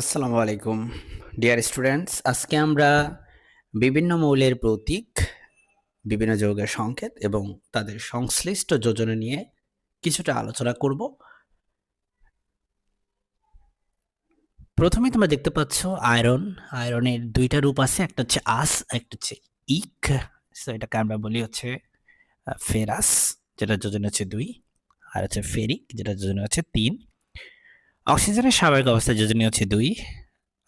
আসসালামু আলাইকুম। Dear students আজকে আমরা বিভিন্ন মৌলের প্রতীক, বিভিন্ন যৌগের সংকেত এবং তাদের সংশ্লিষ্ট যোজনা নিয়ে কিছুটা আলোচনা করব। প্রথমে তোমরা দেখতে পাচ্ছ আয়রন। আয়রনের দুইটা রূপ আছে, একটা হচ্ছে আস, একটা হচ্ছে ইক। সো এটাকে আমরা বলি হচ্ছে ফেরাস যেটা যোজনা হচ্ছে দুই, আর হচ্ছে ফেরিক যেটা যোজনা হচ্ছে তিন। অক্সিজেনের স্বাভাবিক অবস্থায় যোজনী হচ্ছে দুই,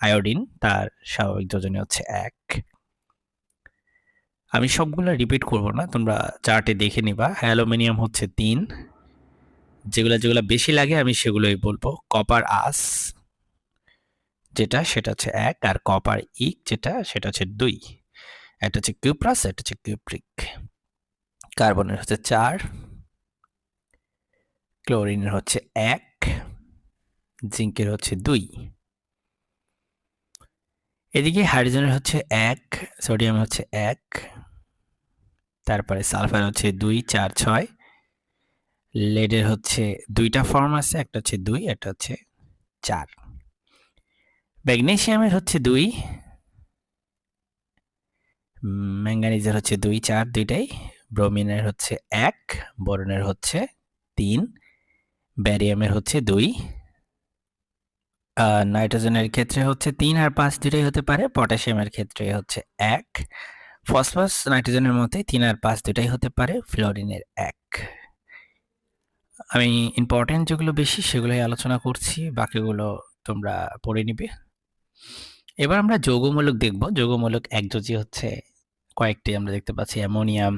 আয়োডিন, তার স্বাভাবিক যোজনী হচ্ছে এক। আমি সবগুলো রিপিট করব না, তোমরা চার্টে দেখে নিবা। অ্যালুমিনিয়াম হচ্ছে তিন, যেগুলো যেগুলো বেশি লাগে আমি সেগুলোই বলব। কপার আস যেটা সেটা হচ্ছে এক, আর কপার ইক, যেটা সেটা হচ্ছে দুই। একটা হচ্ছে কিউপ্রাস একটা হচ্ছে কিউপ্রিক কার্বনের হচ্ছে চার ক্লোরিনের হচ্ছে এক জিঙ্কের হচ্ছে দুই। এদিকে হাইড্রোজেনের হচ্ছে এক, সোডিয়াম হচ্ছে এক, তারপরে সালফার হচ্ছে দুই, চার, ছয়, লেডের হচ্ছে দুইটা ফর্ম আছে, একটা হচ্ছে দুই, একটা হচ্ছে চার। ম্যাগনেশিয়ামের হচ্ছে দুই, ম্যাঙ্গানিজের হচ্ছে দুই, চার দুইটাই, ব্রোমিনের হচ্ছে এক, বোরনের হচ্ছে তিন, ব্যারিয়ামের হচ্ছে দুই নাইট্রোজেনের ক্ষেত্রে হচ্ছে তিন আর পাঁচ দুটাই হতে পারে, পটাশিয়ামের ক্ষেত্রে হচ্ছে এক। ফসফরাস নাইট্রোজেনের মধ্যে তিন আর পাঁচ দুটাই হতে পারে, ফ্লোরিনের এক। আমি ইম্পর্টেন্ট যেগুলো বেশি সেগুলোই আলোচনা করছি, বাকিগুলো তোমরা পড়ে নিবে। এবার আমরা যৌগমূলক দেখব। যৌগমূলক একযোজি হচ্ছে কয়েকটি আমরা দেখতে পাচ্ছি, অ্যামোনিয়াম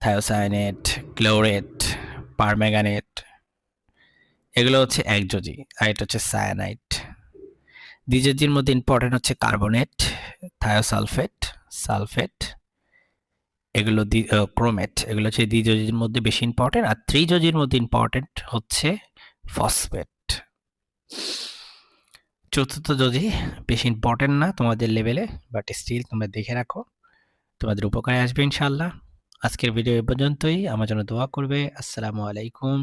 থায়োসায়নেট ক্লোরেট পারম্যাগানেট এগুলো হচ্ছে একযোজি, আর এটা হচ্ছে সায়ানাইট দ্বিযোজির মধ্যে ইম্পর্টেন্ট হচ্ছে কার্বনেট থায়োসালফেট সালফেট এগুলো ক্রোমেট এগুলো হচ্ছে দ্বিযোজির মধ্যে বেশি ইম্পর্টেন্ট আর ত্রিযোজির মধ্যে ইম্পর্টেন্ট হচ্ছে ফসফেট চতুর্থ যোজি, বেশি ইম্পর্টেন্ট না তোমাদের লেভেলে বাট স্টিল তোমরা দেখে রাখো। তোমাদের উপকারে আসবে ইনশাল্লাহ আজকের ভিডিও এ পর্যন্তই। আমার জন্য দোয়া করবে। আসসালামু আলাইকুম।